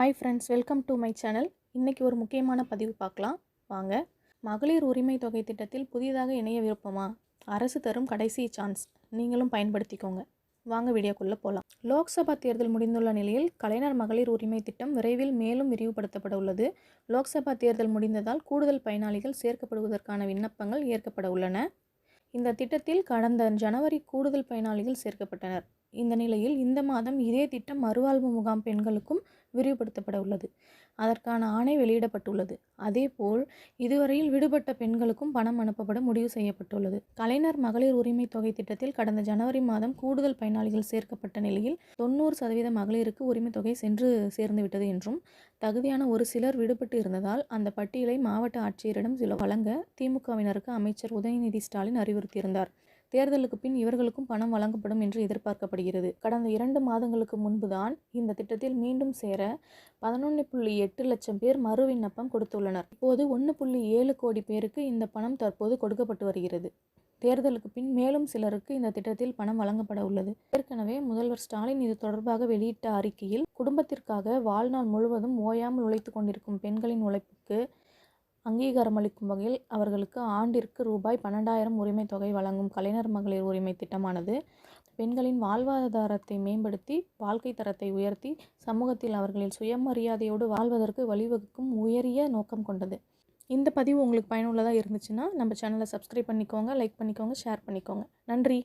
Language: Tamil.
Hi friends welcome to my channel இன்றைக்கி ஒரு முக்கியமான பதிவு பார்க்கலாம். வாங்க. மகளிர் உரிமை தொகை திட்டத்தில் புதிதாக இணைய விருப்பமா? அரசு தரும் கடைசி சான்ஸ் நீங்களும் பயன்படுத்திக்கோங்க. வாங்க வீடியோக்குள்ளே போகலாம் லோக்சபா தேர்தல் முடிந்துள்ள நிலையில் கலைஞர் மகளிர் உரிமை திட்டம் விரைவில் மேலும் விரிவுபடுத்தப்பட உள்ளது. லோக்சபா தேர்தல் முடிந்ததால் கூடுதல் பயனாளிகள் சேர்க்கப்படுவதற்கான விண்ணப்பங்கள் ஏற்கப்பட உள்ளன. இந்த திட்டத்தில் கடந்த ஜனவரி கூடுதல் பயனாளிகள் சேர்க்கப்பட்டனர். இந்த நிலையில் இந்த மாதம் இதே திட்டம் மறுவாழ்வு முகாம் பெண்களுக்கும் விரிவுபடுத்தப்பட உள்ளது. அதற்கான ஆணை வெளியிடப்பட்டுள்ளது. அதேபோல் இதுவரையில் விடுபட்ட பெண்களுக்கும் பணம் அனுப்பப்பட முடிவு செய்யப்பட்டுள்ளது. கலைஞர் மகளிர் உரிமை தொகை திட்டத்தில் கடந்த ஜனவரி மாதம் கூடுதல் பயனாளிகள் சேர்க்கப்பட்ட நிலையில் தொண்ணூறு சதவீத மகளிருக்கு உரிமை தொகை சென்று சேர்ந்துவிட்டது என்றும் தகுதியான ஒரு சிலர் விடுபட்டு இருந்ததால் அந்த பட்டியலை மாவட்ட ஆட்சியரிடம் சில வழங்க திமுகவினருக்கு அமைச்சர் உதயநிதி ஸ்டாலின் அறிவுறுத்தியிருந்தார். தேர்தலுக்கு பின் இவர்களுக்கும் பணம் வழங்கப்படும் என்று எதிர்பார்க்கப்படுகிறது. கடந்த இரண்டு மாதங்களுக்கு முன்புதான் இந்த திட்டத்தில் மீண்டும் சேர பதினொன்று புள்ளி எட்டு லட்சம் பேர் மறு விண்ணப்பம் கொடுத்துள்ளனர். இப்போது ஒன்று புள்ளி ஏழு கோடி பேருக்கு இந்த பணம் தற்போது கொடுக்கப்பட்டு வருகிறது. தேர்தலுக்கு பின் மேலும் சிலருக்கு இந்த திட்டத்தில் பணம் வழங்கப்பட உள்ளது. ஏற்கனவே முதல்வர் ஸ்டாலின் இது தொடர்பாக வெளியிட்ட அறிக்கையில் குடும்பத்திற்காக வாழ்நாள் முழுவதும் ஓயாமல் உழைத்து கொண்டிருக்கும் பெண்களின் உழைப்புக்கு அங்கீகாரம் அளிக்கும் வகையில் அவர்களுக்கு ஆண்டிற்கு ரூபாய் பன்னெண்டாயிரம் உரிமை தொகை வழங்கும் கலைஞர் மகளிர் உரிமை திட்டமானது. பெண்களின் வாழ்வாதாரத்தை மேம்படுத்தி வாழ்க்கை தரத்தை உயர்த்தி சமூகத்தில் அவர்களின் சுயமரியாதையோடு வாழ்வதற்கு வழிவகுக்கும் உயரிய நோக்கம் கொண்டது. இந்த பதிவு உங்களுக்கு பயனுள்ளதாக இருந்துச்சுன்னா நம்ம சேனலை சப்ஸ்கிரைப் பண்ணிக்கோங்க லைக் பண்ணிக்கோங்க ஷேர் பண்ணிக்கோங்க. நன்றி!